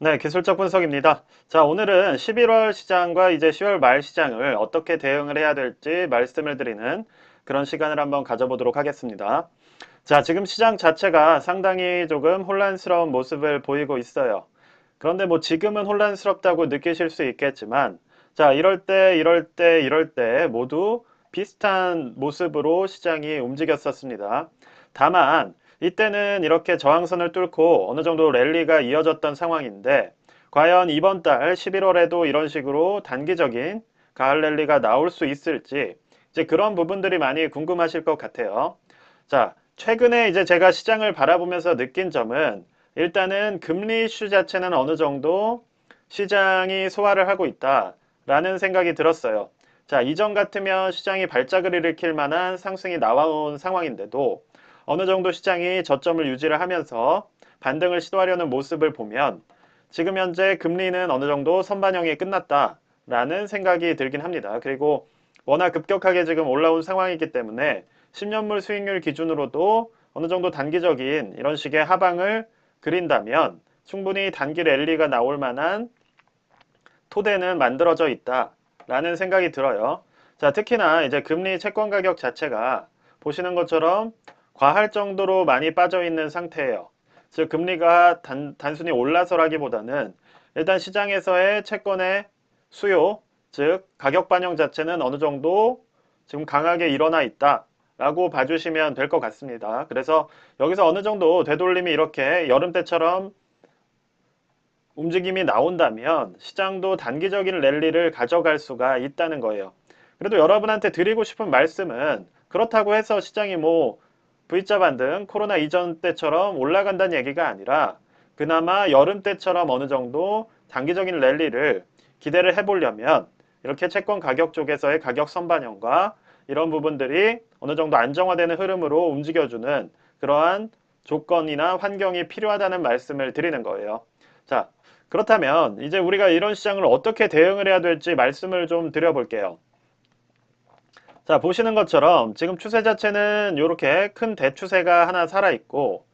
네, 기술적 분석입니다. 자, 오늘은 11월 시장과 이제 10월 말 시장을 어떻게 대응을 해야 될지 말씀을 드리는 그런 시간을 한번 가져보도록 하겠습니다. 자, 지금 시장 자체가 상당히 조금 혼란스러운 모습을 보이고 있어요. 그런데 뭐 지금은 혼란스럽다고 느끼실 수 있겠지만, 자, 이럴 때, 이럴 때, 이럴 때 모두 비슷한 모습으로 시장이 움직였었습니다. 다만, 이때는 이렇게 저항선을 뚫고 어느 정도 랠리가 이어졌던 상황인데 과연 이번 달 11월에도 이런 식으로 단기적인 가을 랠리가 나올 수 있을지 이제 그런 부분들이 많이 궁금하실 것 같아요. 자, 최근에 이제 제가 시장을 바라보면서 느낀 점은 일단은 금리 이슈 자체는 어느 정도 시장이 소화를 하고 있다라는 생각이 들었어요. 자, 이전 같으면 시장이 발작을 일으킬 만한 상승이 나와온 상황인데도 어느 정도 시장이 저점을 유지를 하면서 반등을 시도하려는 모습을 보면 지금 현재 금리는 어느 정도 선반영이 끝났다라는 생각이 들긴 합니다. 그리고 워낙 급격하게 지금 올라온 상황이기 때문에 10년물 수익률 기준으로도 어느 정도 단기적인 이런 식의 하방을 그린다면 충분히 단기 랠리가 나올 만한 토대는 만들어져 있다라는 생각이 들어요. 자, 특히나 이제 금리 채권 가격 자체가 보시는 것처럼 과할 정도로 많이 빠져 있는 상태예요. 즉 금리가 단, 단순히 올라서라기보다는 일단 시장에서의 채권의 수요, 즉 가격 반영 자체는 어느 정도 지금 강하게 일어나 있다 라고 봐주시면 될 것 같습니다. 그래서 여기서 어느 정도 되돌림이 이렇게 여름 때처럼 움직임이 나온다면 시장도 단기적인 랠리를 가져갈 수가 있다는 거예요. 그래도 여러분한테 드리고 싶은 말씀은 그렇다고 해서 시장이 뭐 V자 반등 코로나 이전 때처럼 올라간다는 얘기가 아니라 그나마 여름 때처럼 어느 정도 단기적인 랠리를 기대를 해보려면 이렇게 채권 가격 쪽에서의 가격 선반영과 이런 부분들이 어느 정도 안정화되는 흐름으로 움직여주는 그러한 조건이나 환경이 필요하다는 말씀을 드리는 거예요. 자, 그렇다면 이제 우리가 이런 시장을 어떻게 대응을 해야 될지 말씀을 좀 드려볼게요. 자, 보시는 것처럼 지금 추세 자체는 이렇게 큰 대추세가 하나 살아있고,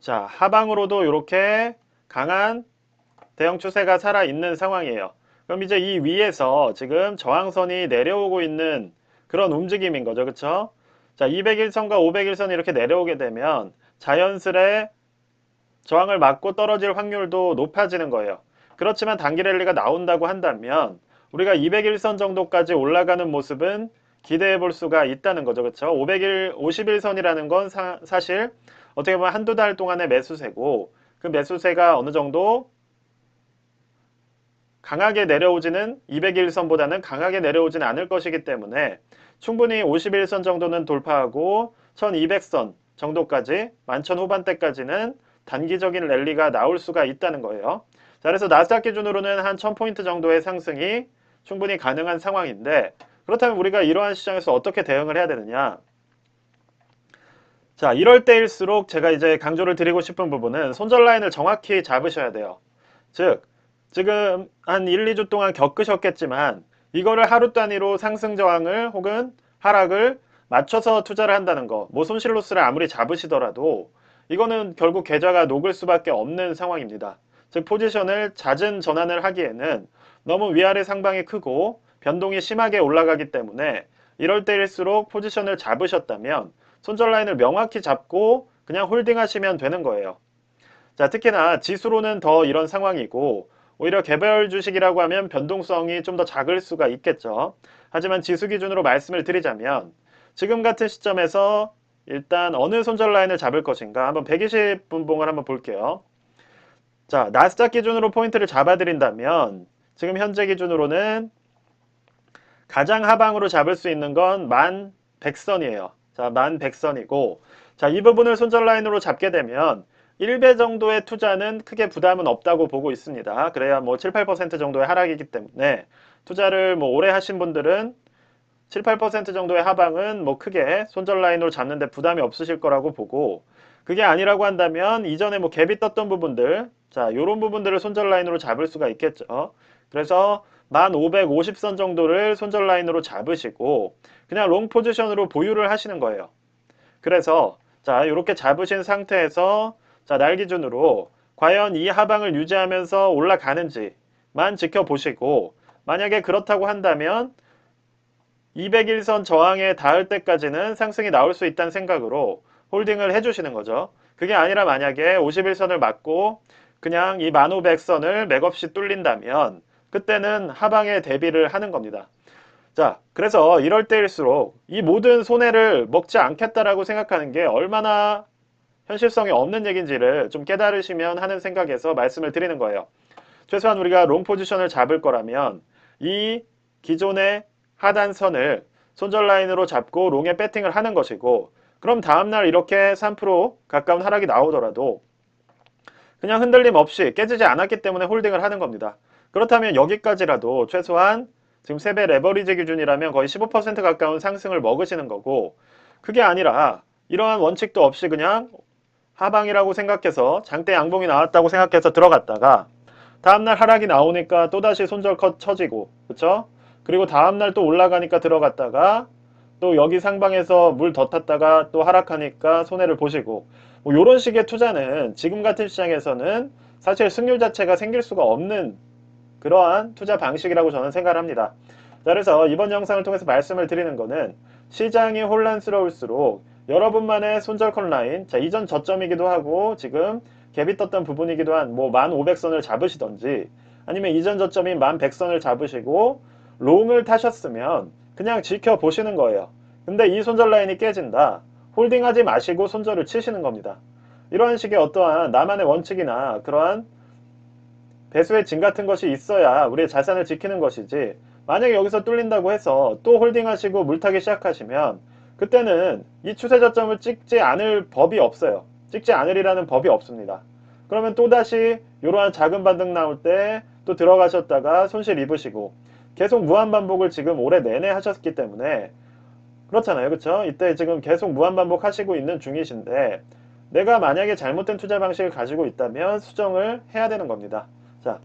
자, 하방으로도 이렇게 강한 대형 추세가 살아있는 상황이에요. 그럼 이제 이 위에서 지금 저항선이 내려오고 있는 그런 움직임인 거죠. 그쵸? 자, 201선과 501선이 이렇게 내려오게 되면 자연스레 저항을 맞고 떨어질 확률도 높아지는 거예요. 그렇지만 단기 랠리가 나온다고 한다면 우리가 201선 정도까지 올라가는 모습은 기대해 볼 수가 있다는 거죠. 그렇죠? 500일 51선이라는 건 사, 실 어떻게 보면 한두 달 동안의 매수세고 그 매수세가 어느 정도 강하게 내려오지는 201선보다는 강하게 내려오지는 않을 것이기 때문에 충분히 51선 정도는 돌파하고 1200선 정도까지 만천 후반대까지는 단기적인 랠리가 나올 수가 있다는 거예요. 자, 그래서 나스닥 기준으로는 한 1000포인트 정도의 상승이 충분히 가능한 상황인데 그렇다면 우리가 이러한 시장에서 어떻게 대응을 해야 되느냐? 자, 이럴 때일수록 제가 이제 강조를 드리고 싶은 부분은 손절 라인을 정확히 잡으셔야 돼요. 즉, 지금 한 1, 2주 동안 겪으셨겠지만 이거를 하루 단위로 상승 저항을 혹은 하락을 맞춰서 투자를 한다는 거. 뭐 손실 로스를 아무리 잡으시더라도 이거는 결국 계좌가 녹을 수밖에 없는 상황입니다. 즉 포지션을 잦은 전환을 하기에는 너무 위아래 상방이 크고 변동이 심하게 올라가기 때문에 이럴 때일수록 포지션을 잡으셨다면 손절 라인을 명확히 잡고 그냥 홀딩 하시면 되는 거예요. 자, 특히나 지수로는 더 이런 상황이고 오히려 개별 주식이라고 하면 변동성이 좀 더 작을 수가 있겠죠. 하지만 지수 기준으로 말씀을 드리자면 지금 같은 시점에서 일단 어느 손절 라인을 잡을 것인가 한번 120분봉을 한번 볼게요. 자, 나스닥 기준으로 포인트를 잡아드린다면 지금 현재 기준으로는 가장 하방으로 잡을 수 있는 건 1100선이에요. 자, 1100선이고 자, 이 부분을 손절 라인으로 잡게 되면 1배 정도의 투자는 크게 부담은 없다고 보고 있습니다. 그래야 뭐 7, 8% 정도의 하락이기 때문에 투자를 뭐 오래 하신 분들은 7, 8% 정도의 하방은 뭐 크게 손절 라인으로 잡는데 부담이 없으실 거라고 보고 그게 아니라고 한다면 이전에 뭐 갭이 떴던 부분들 자, 요런 부분들을 손절 라인으로 잡을 수가 있겠죠. 그래서 1550선 정도를 손절 라인으로 잡으시고 그냥 롱 포지션으로 보유를 하시는 거예요. 그래서 자 이렇게 잡으신 상태에서 자 날 기준으로 과연 이 하방을 유지하면서 올라가는지만 지켜보시고 만약에 그렇다고 한다면 201선 저항에 닿을 때까지는 상승이 나올 수 있다는 생각으로 홀딩을 해주시는 거죠. 그게 아니라 만약에 51선을 맞고 그냥 이 1500선을 맥없이 뚫린다면 그때는 하방에 대비를 하는 겁니다. 자, 그래서 이럴 때일수록 이 모든 손해를 먹지 않겠다라고 생각하는 게 얼마나 현실성이 없는 얘기인지를 좀 깨달으시면 하는 생각에서 말씀을 드리는 거예요. 최소한 우리가 롱 포지션을 잡을 거라면 이 기존의 하단선을 손절 라인으로 잡고 롱에 배팅을 하는 것이고 그럼 다음날 이렇게 3% 가까운 하락이 나오더라도 그냥 흔들림 없이 깨지지 않았기 때문에 홀딩을 하는 겁니다. 그렇다면 여기까지라도 최소한 지금 세배 레버리지 기준이라면 거의 15% 가까운 상승을 먹으시는 거고 그게 아니라 이러한 원칙도 없이 그냥 하방이라고 생각해서 장대 양봉이 나왔다고 생각해서 들어갔다가 다음날 하락이 나오니까 또다시 손절 컷 쳐지고 그쵸? 그리고 다음날 또 올라가니까 들어갔다가 또 여기 상방에서 물 더 탔다가 또 하락하니까 손해를 보시고 뭐 이런 식의 투자는 지금 같은 시장에서는 사실 승률 자체가 생길 수가 없는 그러한 투자 방식이라고 저는 생각을 합니다. 자, 그래서 이번 영상을 통해서 말씀을 드리는 거는 시장이 혼란스러울수록 여러분만의 손절 컷 라인, 자, 이전 저점이기도 하고 지금 갭이 떴던 부분이기도 한 뭐 1500선을 잡으시던지 아니면 이전 저점인 1100선을 잡으시고 롱을 타셨으면 그냥 지켜보시는 거예요. 근데 이 손절 라인이 깨진다. 홀딩하지 마시고 손절을 치시는 겁니다. 이런 식의 어떠한 나만의 원칙이나 그러한 배수의 진 같은 것이 있어야 우리의 자산을 지키는 것이지 만약에 여기서 뚫린다고 해서 또 홀딩하시고 물타기 시작하시면 그때는 이 추세 저점을 찍지 않을 법이 없어요. 찍지 않으리라는 법이 없습니다. 그러면 또다시 이러한 작은 반등 나올 때 또 들어가셨다가 손실 입으시고 계속 무한 반복을 지금 올해 내내 하셨기 때문에 그렇잖아요. 그렇죠? 이때 지금 계속 무한 반복 하시고 있는 중이신데 내가 만약에 잘못된 투자 방식을 가지고 있다면 수정을 해야 되는 겁니다. 자,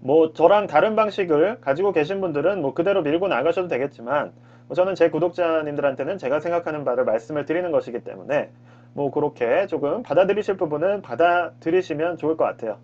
뭐 저랑 다른 방식을 가지고 계신 분들은 뭐 그대로 밀고 나가셔도 되겠지만 뭐 저는 제 구독자님들한테는 제가 생각하는 바를 말씀을 드리는 것이기 때문에 뭐 그렇게 조금 받아들이실 부분은 받아들이시면 좋을 것 같아요.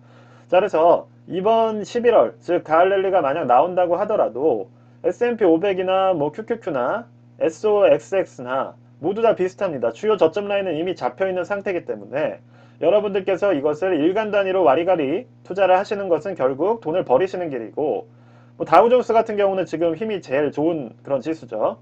자, 그래서 이번 11월, 즉 가을 랠리가 만약 나온다고 하더라도 S&P 500이나 뭐 QQQ나 SOXX나 모두 다 비슷합니다. 주요 저점 라인은 이미 잡혀 있는 상태이기 때문에 여러분들께서 이것을 일간 단위로 와리가리 투자를 하시는 것은 결국 돈을 버리시는 길이고 뭐 다우존스 같은 경우는 지금 힘이 제일 좋은 그런 지수죠.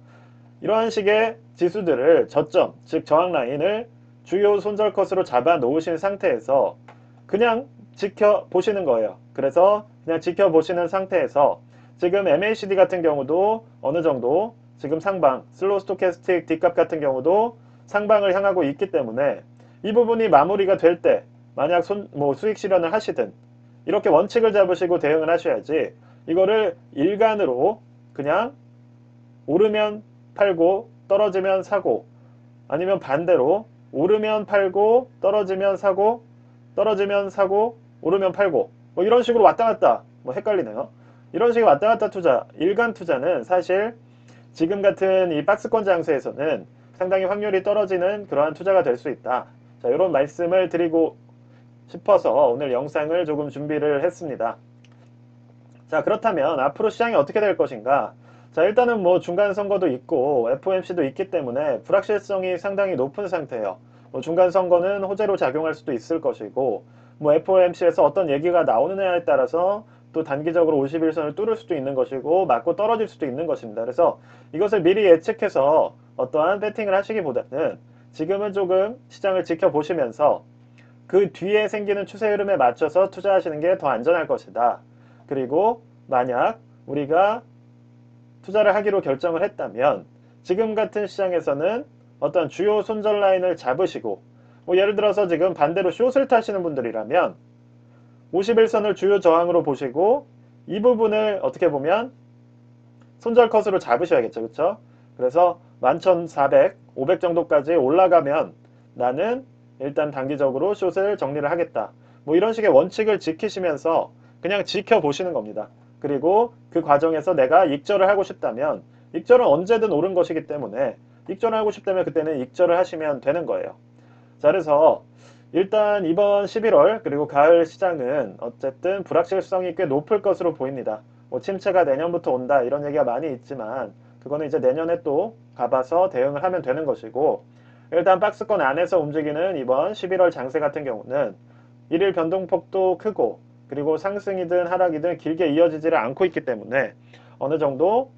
이러한 식의 지수들을 저점, 즉 저항 라인을 주요 손절 컷으로 잡아 놓으신 상태에서 그냥 지켜보시는 거예요. 그래서 그냥 지켜보시는 상태에서 지금 MACD 같은 경우도 어느 정도 지금 상방, 슬로우 스토캐스틱 D값 같은 경우도 상방을 향하고 있기 때문에 이 부분이 마무리가 될 때 만약 손, 뭐 수익 실현을 하시든 이렇게 원칙을 잡으시고 대응을 하셔야지 이거를 일간으로 그냥 오르면 팔고 떨어지면 사고 아니면 반대로 오르면 팔고 떨어지면 사고 떨어지면 사고 오르면 팔고 뭐 이런 식으로 왔다 갔다 뭐 헷갈리네요. 이런 식의 왔다 갔다 투자 일간 투자는 사실 지금 같은 이 박스권 장세에서는 상당히 확률이 떨어지는 그러한 투자가 될 수 있다. 자, 이런 말씀을 드리고 싶어서 오늘 영상을 조금 준비를 했습니다. 자, 그렇다면 앞으로 시장이 어떻게 될 것인가? 자, 일단은 뭐 중간 선거도 있고 FOMC도 있기 때문에 불확실성이 상당히 높은 상태예요. 뭐 중간 선거는 호재로 작용할 수도 있을 것이고 뭐 FOMC에서 어떤 얘기가 나오느냐에 따라서 또 단기적으로 51선을 뚫을 수도 있는 것이고 맞고 떨어질 수도 있는 것입니다. 그래서 이것을 미리 예측해서 어떠한 배팅을 하시기보다는 지금은 조금 시장을 지켜보시면서 그 뒤에 생기는 추세 흐름에 맞춰서 투자하시는 게 더 안전할 것이다. 그리고 만약 우리가 투자를 하기로 결정을 했다면 지금 같은 시장에서는 어떤 주요 손절 라인을 잡으시고 뭐 예를 들어서 지금 반대로 숏을 타시는 분들이라면 51선을 주요 저항으로 보시고 이 부분을 어떻게 보면 손절 컷으로 잡으셔야겠죠. 그렇죠? 그래서 11,400, 500 정도까지 올라가면 나는 일단 단기적으로 숏을 정리를 하겠다. 뭐 이런 식의 원칙을 지키시면서 그냥 지켜보시는 겁니다. 그리고 그 과정에서 내가 익절을 하고 싶다면 익절은 언제든 옳은 것이기 때문에 익절을 하고 싶다면 그때는 익절을 하시면 되는 거예요. 자, 그래서 일단 이번 11월 그리고 가을 시장은 어쨌든 불확실성이 꽤 높을 것으로 보입니다. 뭐 침체가 내년부터 온다 이런 얘기가 많이 있지만 그거는 이제 내년에 또 가봐서 대응을 하면 되는 것이고 일단 박스권 안에서 움직이는 이번 11월 장세 같은 경우는 일일 변동폭도 크고 그리고 상승이든 하락이든 길게 이어지지를 않고 있기 때문에 어느 정도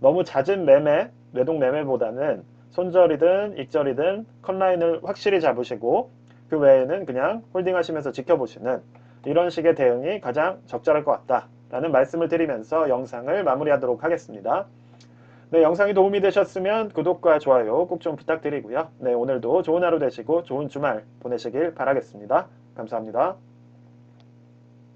너무 잦은 매매, 매동 매매보다는 손절이든 익절이든 컷라인을 확실히 잡으시고 그 외에는 그냥 홀딩하시면서 지켜보시는 이런 식의 대응이 가장 적절할 것 같다라는 말씀을 드리면서 영상을 마무리하도록 하겠습니다. 네, 영상이 도움이 되셨으면 구독과 좋아요 꼭 좀 부탁드리고요. 네, 오늘도 좋은 하루 되시고 좋은 주말 보내시길 바라겠습니다. 감사합니다.